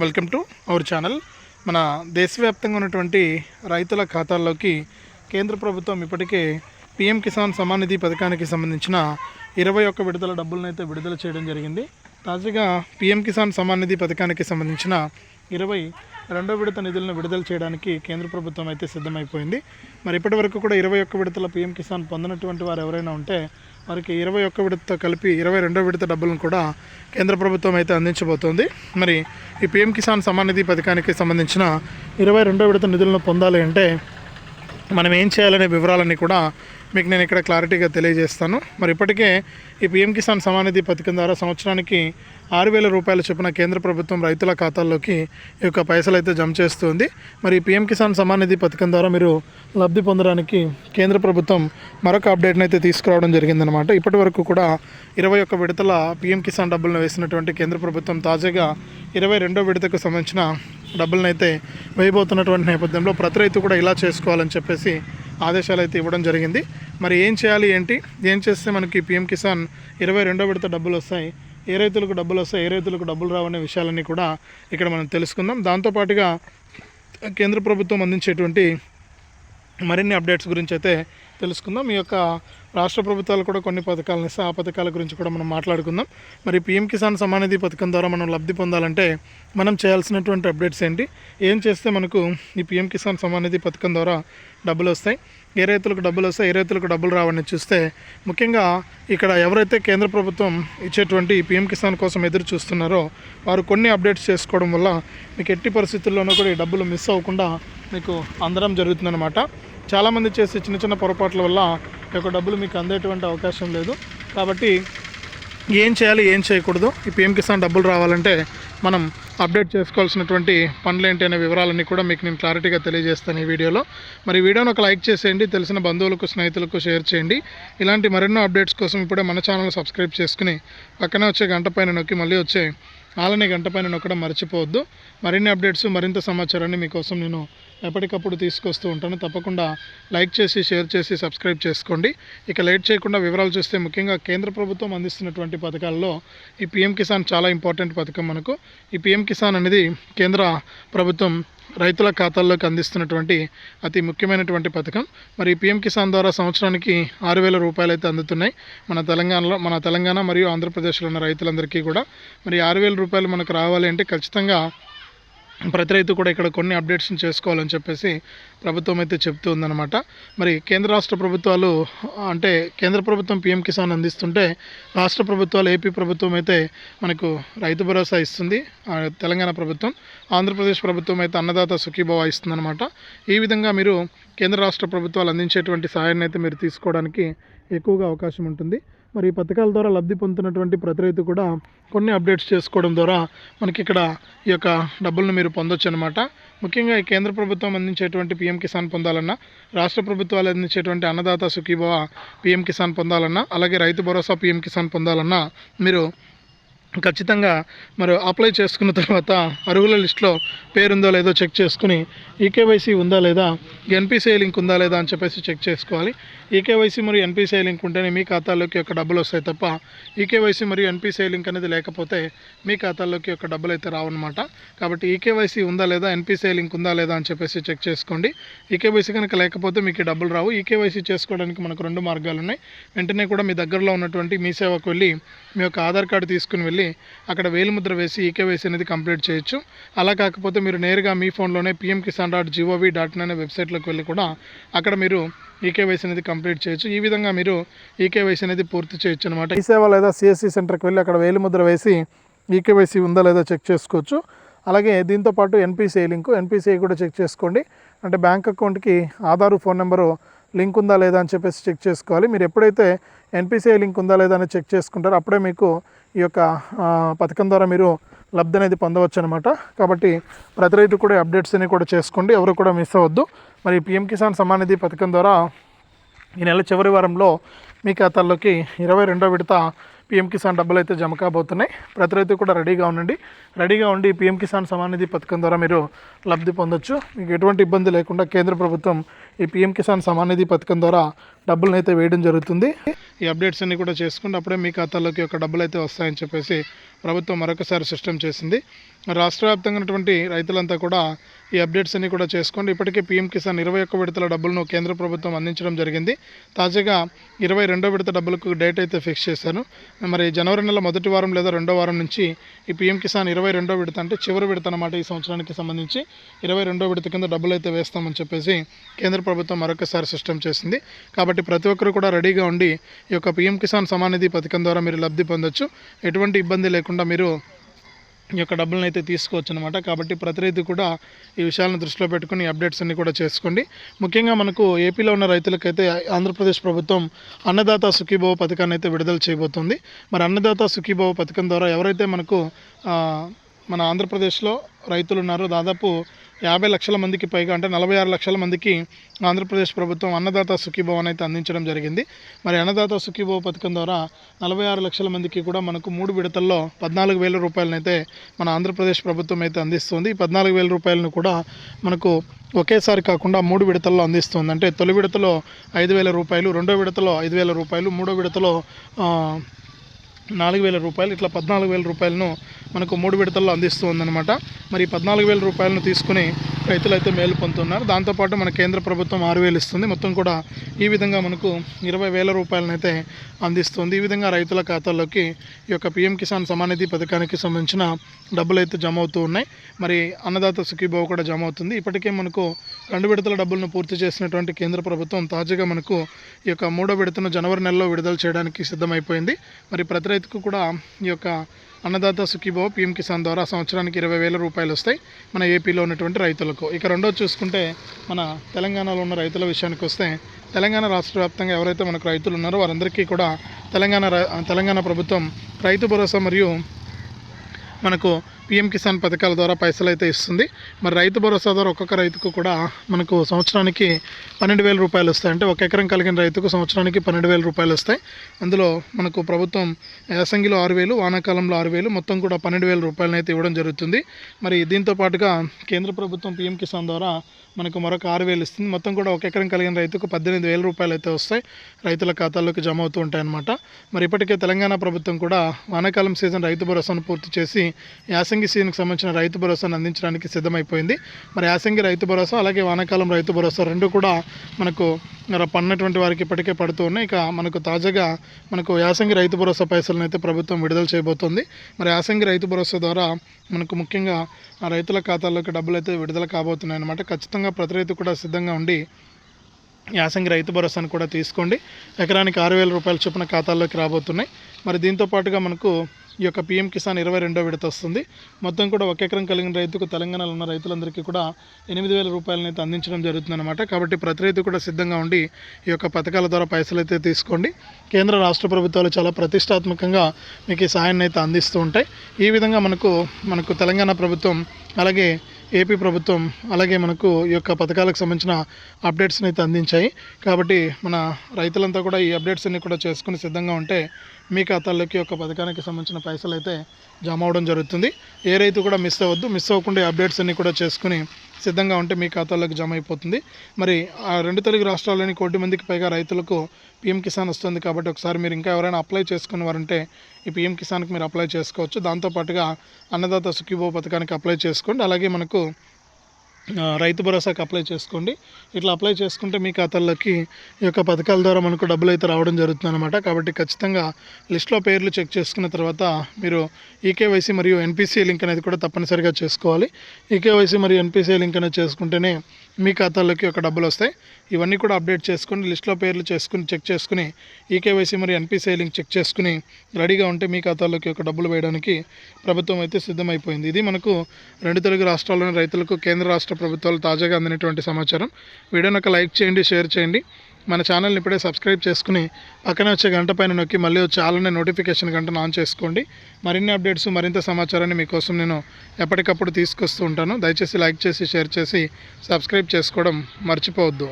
Welcome to our channel. మన దేశవ్యాప్తంగా ఉన్నటువంటి రైతుల ఖాతాల్లోకి కేంద్ర ప్రభుత్వం ఇప్పటికే పిఎం కిసాన్ సమానిధి నిధి పథకానికి సంబంధించిన ఇరవై ఒక్క విడుదల డబ్బులను అయితే విడుదల చేయడం జరిగింది. తాజాగా పిఎం కిసాన్ సమానిధి నిధి పథకానికి సంబంధించిన ఇరవై రెండో విడత నిధులను విడుదల చేయడానికి కేంద్ర ప్రభుత్వం అయితే సిద్ధమైపోయింది. మరి ఇప్పటి వరకు కూడా ఇరవై ఒక్క విడతల పిఎం కిసాన్ పొందినటువంటి వారు ఎవరైనా ఉంటే వారికి ఇరవై ఒక్క విడత కలిపి ఇరవై రెండో విడత డబ్బులను కూడా కేంద్ర ప్రభుత్వం అయితే అందించబోతోంది. మరి ఈ పిఎం కిసాన్ సమానిధి పథకానికి సంబంధించిన ఇరవై రెండో విడత నిధులను పొందాలి అంటే మనం ఏం చేయాలనే వివరాలన్నీ కూడా మీకు నేను ఇక్కడ క్లారిటీగా తెలియజేస్తాను. మరి ఇప్పటికే ఈ పిఎం కిసాన్ సమానిధి పథకం ద్వారా సంవత్సరానికి ఆరు వేల రూపాయల చొప్పున కేంద్ర ప్రభుత్వం రైతుల ఖాతాల్లోకి ఈ యొక్క పైసలు అయితే జమ చేస్తుంది. మరి ఈ పిఎం కిసాన్ సమానిధి పథకం ద్వారా మీరు లబ్ధి పొందడానికి కేంద్ర ప్రభుత్వం మరొక అప్డేట్ని అయితే తీసుకురావడం జరిగిందనమాట ఇప్పటి వరకు కూడా ఇరవై ఒక్క విడతల పిఎం కిసాన్ డబ్బులను వేసినటువంటి కేంద్ర ప్రభుత్వం తాజాగా ఇరవై రెండో విడతకు సంబంధించిన డబ్బులను అయితే వేయబోతున్నటువంటి నేపథ్యంలో ప్రతి రైతు కూడా ఇలా చేసుకోవాలని చెప్పేసి ఆదేశాలు అయితే ఇవ్వడం జరిగింది. మరి ఏం చేయాలి ఏంటి? ఏం చేస్తే మనకి పిఎం కిసాన్ ఇరవై రెండో విడత డబ్బులు వస్తాయి ఏ రైతులకు డబ్బులు వస్తాయి ఏ రైతులకు డబ్బులు రావనే విషయాలన్నీ కూడా ఇక్కడ మనం తెలుసుకుందాం. దాంతోపాటుగా కేంద్ర ప్రభుత్వం అందించేటువంటి మరిన్ని అప్డేట్స్ గురించి అయితే తెలుసుకుందాం. ఈ యొక్క రాష్ట్ర ప్రభుత్వాలు కూడా కొన్ని పథకాలను ఇస్తే ఆ పథకాల గురించి కూడా మనం మాట్లాడుకుందాం. మరి పిఎం కిసాన్ సమానిధి పథకం ద్వారా మనం లబ్ధి పొందాలంటే మనం చేయాల్సినటువంటి అప్డేట్స్ ఏంటి? ఏం చేస్తే మనకు ఈ పిఎం కిసాన్ సమానిధి పథకం ద్వారా డబ్బులు వస్తాయి? ఏ రైతులకు డబ్బులు వస్తాయి? ఏ రైతులకు డబ్బులు రావని చూస్తే ముఖ్యంగా ఇక్కడ ఎవరైతే కేంద్ర ప్రభుత్వం ఇచ్చేటువంటి పిఎం కిసాన్ కోసం ఎదురు చూస్తున్నారో వారు కొన్ని అప్డేట్స్ చేసుకోవడం వల్ల మీకు ఎట్టి పరిస్థితుల్లోనూ కూడా ఈ డబ్బులు మిస్ అవ్వకుండా మీకు అందడం జరుగుతుందన్నమాట. చాలామంది చేసే చిన్న చిన్న పొరపాట్ల వల్ల ఈ యొక్క డబ్బులు మీకు అందేటువంటి అవకాశం లేదు. కాబట్టి ఏం చేయాలి ఏం చేయకూడదు? ఈ పిఎం కిసాన్ డబ్బులు రావాలంటే మనం అప్డేట్ చేసుకోవాల్సినటువంటి పనులు ఏంటి అనే వివరాలన్నీ కూడా మీకు నేను క్లారిటీగా తెలియజేస్తాను ఈ వీడియోలో. మరి వీడియోను వీడియోని ఒక లైక్ చేసేయండి తెలిసిన బంధువులకు స్నేహితులకు షేర్ చేయండి. ఇలాంటి మరెన్నో అప్డేట్స్ కోసం ఇప్పుడే మన ఛానల్ సబ్స్క్రైబ్ చేసుకుని పక్కనే వచ్చే గంట పైన నొక్కి మళ్ళీ వచ్చే ఆలనే గంట పైన నొక్కడం మర్చిపోవద్దు. మరిన్ని అప్డేట్స్ మరింత సమాచారాన్ని మీకోసం నేను ఎప్పటికప్పుడు తీసుకొస్తూ ఉంటాను. తప్పకుండా లైక్ చేసి షేర్ చేసి సబ్స్క్రైబ్ చేసుకోండి. ఇక లేట్ చేయకుండా వివరాలు చూస్తే ముఖ్యంగా కేంద్ర ప్రభుత్వం అందిస్తున్నటువంటి పథకాల్లో ఈ పిఎం కిసాన్ చాలా ఇంపార్టెంట్ పథకం మనకు. ఈ పిఎం కిసాన్ అనేది కేంద్ర ప్రభుత్వం రైతుల ఖాతాల్లోకి అందిస్తున్నటువంటి అతి ముఖ్యమైనటువంటి పథకం. మరి పిఎం కిసాన్ ద్వారా సంవత్సరానికి ఆరు వేల రూపాయలు అయితే అందుతున్నాయి. మన తెలంగాణలో మన తెలంగాణ మరియు ఆంధ్రప్రదేశ్లో ఉన్న రైతులందరికీ కూడా. మరి ఆరు వేల రూపాయలు మనకు రావాలి అంటే ఖచ్చితంగా ప్రతి రైతు కూడా ఇక్కడ కొన్ని అప్డేట్స్ని చేసుకోవాలని చెప్పేసి ప్రభుత్వం అయితే చెప్తూ ఉందన్నమాట. మరి కేంద్ర రాష్ట్ర ప్రభుత్వాలు అంటే కేంద్ర ప్రభుత్వం పిఎం కిసాన్ అందిస్తుంటే రాష్ట్ర ప్రభుత్వాలు ఏపీ ప్రభుత్వం అయితే మనకు రైతు భరోసా ఇస్తుంది. తెలంగాణ ప్రభుత్వం ఆంధ్రప్రదేశ్ ప్రభుత్వం అయితే అన్నదాత సుఖీభవ ఇస్తుందన్నమాట. ఈ విధంగా మీరు కేంద్ర రాష్ట్ర ప్రభుత్వాలు అందించేటువంటి సహాయాన్ని అయితే మీరు తీసుకోవడానికి ఎక్కువగా అవకాశం ఉంటుంది. మరి ఈ పథకాల ద్వారా లబ్ధి పొందుతున్నటువంటి ప్రతి రైతు కూడా కొన్ని అప్డేట్స్ చేసుకోవడం ద్వారా మనకి ఇక్కడ ఈ యొక్క డబ్బులను మీరు పొందొచ్చు అనమాట ముఖ్యంగా ఈ కేంద్ర ప్రభుత్వం అందించేటువంటి పిఎం కిసాన్ పొందాలన్నా రాష్ట్ర ప్రభుత్వాలు అందించేటువంటి అన్నదాత సుఖీభవ పిఎం కిసాన్ పొందాలన్నా అలాగే రైతు భరోసా పిఎం కిసాన్ పొందాలన్నా మీరు ఖచ్చితంగా మరి అప్లై చేసుకున్న తర్వాత అర్హుల లిస్టులో పేరుందో లేదో చెక్ చేసుకుని ఈకేవైసీ ఉందా లేదా ఎన్పిసిఐ లింక్ ఉందా లేదా అని చెప్పేసి చెక్ చేసుకోవాలి. ఈకేవైసీ మరియు ఎన్పిసిఐ లింక్ ఉంటేనే మీ ఖాతాలోకి యొక్క డబ్బులు వస్తాయి తప్ప ఈకేవైసీ మరియు ఎన్పిసిఐ లింక్ అనేది లేకపోతే మీ ఖాతాలోకి యొక్క డబ్బులు అయితే రావన్నమాట. కాబట్టి ఈకేవైసీ ఉందా లేదా ఎన్పిసిఐ లింక్ ఉందా లేదా అని చెప్పేసి చెక్ చేసుకోండి. ఈకేవైసీ కనుక లేకపోతే మీకు డబ్బులు రావు. ఈకేవైసీ చేసుకోవడానికి మనకు రెండు మార్గాలు ఉన్నాయి. వెంటనే కూడా మీ దగ్గరలో ఉన్నటువంటి మీ సేవకు వెళ్ళి మీ యొక్క ఆధార్ కార్డు తీసుకుని వెళ్ళి అక్కడ వేలిముద్ర వేసి ఈకేవైసీ అనేది కంప్లీట్ చేయొచ్చు. అలా కాకపోతే మీరు నేరుగా మీ ఫోన్లోనే PM Kisan dot G O V dot in అనే వెబ్సైట్లోకి వెళ్ళి కూడా అక్కడ మీరు ఈకేవైసీ అనేది కంప్లీట్ చేయొచ్చు. ఈ విధంగా మీరు ఈకేవైసీ అనేది పూర్తి చేయొచ్చు అనమాట ఈ సేవ లేదా సిఎస్సి సెంటర్కి వెళ్ళి అక్కడ వేలిముద్ర వేసి ఈకేవైసీ ఉందా లేదా చెక్ చేసుకోవచ్చు. అలాగే దీంతోపాటు ఎన్పిసిఐ లింకు ఎన్పిసిఐ కూడా చెక్ చేసుకోండి. అంటే బ్యాంక్ అకౌంట్కి ఆధారు ఫోన్ నెంబరు లింక్ ఉందా లేదా అని చెప్పేసి చెక్ చేసుకోవాలి. మీరు ఎప్పుడైతే ఎన్పిసిఐ లింక్ ఉందా లేదా అని చెక్ చేసుకుంటారో అప్పుడే మీకు ఈ యొక్క పథకం ద్వారా మీరు లబ్ధి అనేది పొందవచ్చు అనమాట కాబట్టి ప్రతి రైతు కూడా అప్డేట్స్ అన్ని కూడా చేసుకోండి. ఎవరు కూడా మిస్ అవ్వద్దు. మరి పిఎం కిసాన్ సమ్మాన్ నిధి పథకం ద్వారా ఈ నెల చివరి వారంలో మీ ఖాతాల్లోకి ఇరవై రెండో విడత పిఎం కిసాన్ డబ్బులు అయితే జమ కాబోతున్నాయి. ప్రతి రైతు కూడా రెడీగా ఉండండి. రెడీగా ఉండి పిఎం కిసాన్ సమాన్ నిధి పథకం ద్వారా మీరు లబ్ధి పొందొచ్చు. మీకు ఎటువంటి ఇబ్బంది లేకుండా కేంద్ర ప్రభుత్వం ఈ పిఎం కిసాన్ సమాన్ నిధి పథకం ద్వారా డబ్బులను అయితే వేయడం జరుగుతుంది. ఈ అప్డేట్స్ అన్నీ కూడా చేసుకుంటే అప్పుడే మీ ఖాతాలోకి ఒక డబ్బులు అయితే వస్తాయని చెప్పేసి ప్రభుత్వం మరొకసారి సిస్టమ్ చేసింది. రాష్ట్ర వ్యాప్తంగా ఉన్నటువంటి రైతులంతా కూడా ఈ అప్డేట్స్ అన్నీ కూడా చేసుకోండి. ఇప్పటికే పీఎం కిసాన్ ఇరవై ఒక్క విడతల డబ్బులను కేంద్ర ప్రభుత్వం అందించడం జరిగింది. తాజాగా ఇరవై రెండో విడత డబ్బులకు డేట్ అయితే ఫిక్స్ చేశాను మరి జనవరి నెల మొదటి వారం లేదా రెండో వారం నుంచి ఈ పీఎం కిసాన్ ఇరవై రెండో విడత అంటే చివరి విడత అనమాట ఈ సంవత్సరానికి సంబంధించి ఇరవై రెండో విడత కింద డబ్బులు అయితే వేస్తామని చెప్పేసి కేంద్ర ప్రభుత్వం మరొకసారి సిస్టమ్ చేసింది. కాబట్టి ప్రతి ఒక్కరు కూడా రెడీగా ఉండి ఈ యొక్క పీఎం కిసాన్ సమాన్ నిధి పథకం ద్వారా మీరు లబ్ధి పొందొచ్చు. ఎటువంటి ఇబ్బంది లేకుండా మీరు ఈ యొక్క డబ్బులను అయితే తీసుకోవచ్చు అనమాట కాబట్టి ప్రతి రైతు కూడా ఈ విషయాలను దృష్టిలో పెట్టుకుని అప్డేట్స్ అన్ని కూడా చేసుకోండి. ముఖ్యంగా మనకు ఏపీలో ఉన్న రైతులకైతే ఆంధ్రప్రదేశ్ ప్రభుత్వం అన్నదాత సుఖీభవ పథకాన్ని అయితే విడుదల చేయబోతుంది. మరి అన్నదాత సుఖీభవ పథకం ద్వారా ఎవరైతే మనకు మన ఆంధ్రప్రదేశ్లో రైతులు ఉన్నారో దాదాపు యాభై లక్షల మందికి పైగా అంటే నలభై ఆరు లక్షల మందికి ఆంధ్రప్రదేశ్ ప్రభుత్వం అన్నదాత సుఖీభవన్ అయితే అందించడం జరిగింది. మరి అన్నదాత సుఖీభవ పథకం ద్వారా నలభై ఆరు లక్షల మందికి కూడా మనకు మూడు విడతల్లో పద్నాలుగు వేల రూపాయలనైతే మన ఆంధ్రప్రదేశ్ ప్రభుత్వం అయితే అందిస్తుంది. ఈ పద్నాలుగు వేల రూపాయలను కూడా మనకు ఒకేసారి కాకుండా మూడు విడతల్లో అందిస్తుంది. అంటే తొలి విడతలో ఐదు వేల రూపాయలు రెండో విడతలో ఐదు వేల రూపాయలు మూడో విడతలో నాలుగు వేల రూపాయలు ఇట్లా పద్నాలుగు వేల రూపాయలను మనకు మూడు విడతల్లో అందిస్తూ ఉందన్నమాట మరి పద్నాలుగు వేల రూపాయలను తీసుకుని రైతులు అయితే మేలు పొందుతున్నారు. దాంతోపాటు మన కేంద్ర ప్రభుత్వం ఆరు వేలు ఇస్తుంది. మొత్తం కూడా ఈ విధంగా మనకు ఇరవై వేల రూపాయలను అయితే అందిస్తుంది. ఈ విధంగా రైతుల ఖాతాల్లోకి ఈ యొక్క పిఎం కిసాన్ సమానిధి పథకానికి సంబంధించిన డబ్బులు అయితే జమ అవుతూ ఉన్నాయి. మరి అన్నదాత సుఖీభావ కూడా జమ అవుతుంది. ఇప్పటికే మనకు రెండు విడతల డబ్బులను పూర్తి చేసినటువంటి కేంద్ర ప్రభుత్వం తాజాగా మనకు ఈ యొక్క మూడో విడతను జనవరి నెలలో విడుదల చేయడానికి సిద్ధమైపోయింది. మరి ప్రతి రైతుకు కూడా ఈ యొక్క అన్నదాత సుఖీభావ పిఎం కిసాన్ ద్వారా సంవత్సరానికి ఇరవై వేల రూపాయలు వస్తాయి మన ఏపీలో ఉన్నటువంటి రైతులకు. ఇక రెండోది చూసుకుంటే మన తెలంగాణలో ఉన్న రైతుల విషయానికి వస్తే తెలంగాణ రాష్ట్ర వ్యాప్తంగా ఎవరైతే మనకు రైతులు ఉన్నారో వారందరికీ కూడా తెలంగాణ తెలంగాణ ప్రభుత్వం రైతు భరోసా మరియు మనకు పిఎం కిసాన్ పథకాల ద్వారా పైసలు అయితే ఇస్తుంది. మరి రైతు భరోసా ద్వారా ఒక్కొక్క రైతుకు కూడా మనకు సంవత్సరానికి పన్నెండు వేల రూపాయలు వస్తాయి. అంటే ఒక ఎకరం కలిగిన రైతుకు సంవత్సరానికి పన్నెండు వేల రూపాయలు వస్తాయి. అందులో మనకు ప్రభుత్వం యాసంగిలో ఆరు వేలు వానాకాలంలో ఆరు వేలు మొత్తం కూడా పన్నెండు వేల రూపాయలను అయితే ఇవ్వడం జరుగుతుంది. మరి దీంతో పాటుగా కేంద్ర ప్రభుత్వం పిఎం కిసాన్ ద్వారా మనకు మరొక ఆరు వేలు ఇస్తుంది. మొత్తం కూడా ఒక ఎకరం కలిగిన రైతుకు పద్దెనిమిది వేల రూపాయలు అయితే వస్తాయి. రైతుల ఖాతాల్లోకి జమ అవుతూ ఉంటాయన్నమాట మరి ఇప్పటికే తెలంగాణ ప్రభుత్వం కూడా వానాకాలం సీజన్ రైతు భరోసాను పూర్తి చేసి యాసంగి సీజన్కి సంబంధించిన రైతు భరోసాను అందించడానికి సిద్ధమైపోయింది. మరి యాసంగి రైతు భరోసా అలాగే వానాకాలం రైతు భరోసా రెండు కూడా మనకు పన్నటువంటి వారికి ఇప్పటికే పడుతూ ఉన్నాయి. ఇక మనకు తాజాగా మనకు యాసంగి రైతు భరోసా పైసలను అయితే ప్రభుత్వం విడుదల చేయబోతోంది. మరి యాసంగి రైతు భరోసా ద్వారా మనకు ముఖ్యంగా రైతుల ఖాతాల్లోకి డబ్బులు అయితే విడుదల కాబోతున్నాయి అన్నమాట. ఖచ్చితంగా ప్రతి రైతు కూడా సిద్ధంగా ఉండి యాసంగి రైతు భరోసాను కూడా తీసుకోండి. ఎకరానికి ఆరు వేల రూపాయల చొప్పున ఖాతాల్లోకి రాబోతున్నాయి. మరి దీంతో పాటుగా మనకు ఈ యొక్క పిఎం కిసాన్ ఇరవై రెండో విడత వస్తుంది. మొత్తం కూడా ఒక ఎకరం కలిగిన రైతుకు తెలంగాణలో ఉన్న రైతులందరికీ కూడా ఎనిమిది వేల రూపాయలను అయితే అందించడం జరుగుతుందన్నమాట. కాబట్టి ప్రతి రైతు కూడా సిద్ధంగా ఉండి ఈ యొక్క పథకాల ద్వారా పైసలు అయితే తీసుకోండి. కేంద్ర రాష్ట్ర ప్రభుత్వాలు చాలా ప్రతిష్టాత్మకంగా మీకు ఈ సహాయాన్ని అయితే అందిస్తూ ఉంటాయి. ఈ విధంగా మనకు మనకు తెలంగాణ ప్రభుత్వం అలాగే ఏపీ ప్రభుత్వం అలాగే మనకు ఈ యొక్క పథకాలకు సంబంధించిన అప్డేట్స్ని అయితే అందించాయి. కాబట్టి మన రైతులంతా కూడా ఈ అప్డేట్స్ అన్ని కూడా చేసుకుని సిద్ధంగా ఉంటే మీ ఖాతాల్లోకి ఒక పథకానికి సంబంధించిన పైసలు అయితే జమ అవడం జరుగుతుంది. ఏ రైతు కూడా మిస్ అవ్వద్దు. మిస్ అవ్వకుండా ఈ అప్డేట్స్ అన్ని కూడా చేసుకుని సిద్ధంగా ఉంటే మీ ఖాతాలోకి జమ అయిపోతుంది. మరి ఆ రెండు తెలుగు రాష్ట్రాల్లోని కోటి మందికి పైగా రైతులకు పిఎం కిసాన్ వస్తుంది కాబట్టి ఒకసారి మీరు ఇంకా ఎవరైనా అప్లై చేసుకుని వారంటే ఈ పిఎం కిసాన్కి మీరు అప్లై చేసుకోవచ్చు. దాంతోపాటుగా అన్నదాత సుఖీభో పథకానికి అప్లై చేసుకోండి. అలాగే మనకు రైతు భరోసాకి అప్లై చేసుకోండి. ఇట్లా అప్లై చేసుకుంటే మీ ఖాతాల్లోకి ఈ యొక్క పథకాల ద్వారా మనకు డబ్బులు అయితే రావడం జరుగుతుంది అనమాట కాబట్టి ఖచ్చితంగా లిస్ట్లో పేర్లు చెక్ చేసుకున్న తర్వాత మీరు ఈకేవైసీ మరియు ఎన్పిసిఐ లింక్ అనేది కూడా తప్పనిసరిగా చేసుకోవాలి. ఈకేవైసీ మరియు ఎన్పిసిఐ లింక్ అనేది చేసుకుంటేనే మీ ఖాతాల్లోకి ఒక డబ్బులు వస్తాయి. ఇవన్నీ కూడా అప్డేట్ చేసుకుని లిస్ట్లో పేర్లు చేసుకుని చెక్ చేసుకుని ఈకేవైసీ మరియు ఎన్పిసిఐ లింక్ చెక్ చేసుకుని రెడీగా ఉంటే మీ ఖాతాలోకి ఒక డబ్బులు వేయడానికి ప్రభుత్వం అయితే సిద్ధమైపోయింది. ఇది మనకు రెండు తెలుగు రాష్ట్రాల్లోని రైతులకు కేంద్ర రాష్ట్ర ప్రభుత్వాలు తాజాగా అందినటువంటి సమాచారం. వీడియోని ఒక లైక్ చేయండి షేర్ చేయండి. మన ఛానల్ని ఇప్పుడే సబ్స్క్రైబ్ చేసుకుని పక్కనే వచ్చే గంట పైన నొక్కి మళ్ళీ వచ్చే ఆలనే నోటిఫికేషన్ గంటను ఆన్ చేసుకోండి. మరిన్ని అప్డేట్స్ మరింత సమాచారాన్ని మీకోసం నేను ఎప్పటికప్పుడు తీసుకొస్తూ ఉంటాను. దయచేసి లైక్ చేసి షేర్ చేసి సబ్స్క్రైబ్ చేసుకోవడం మర్చిపోవద్దు.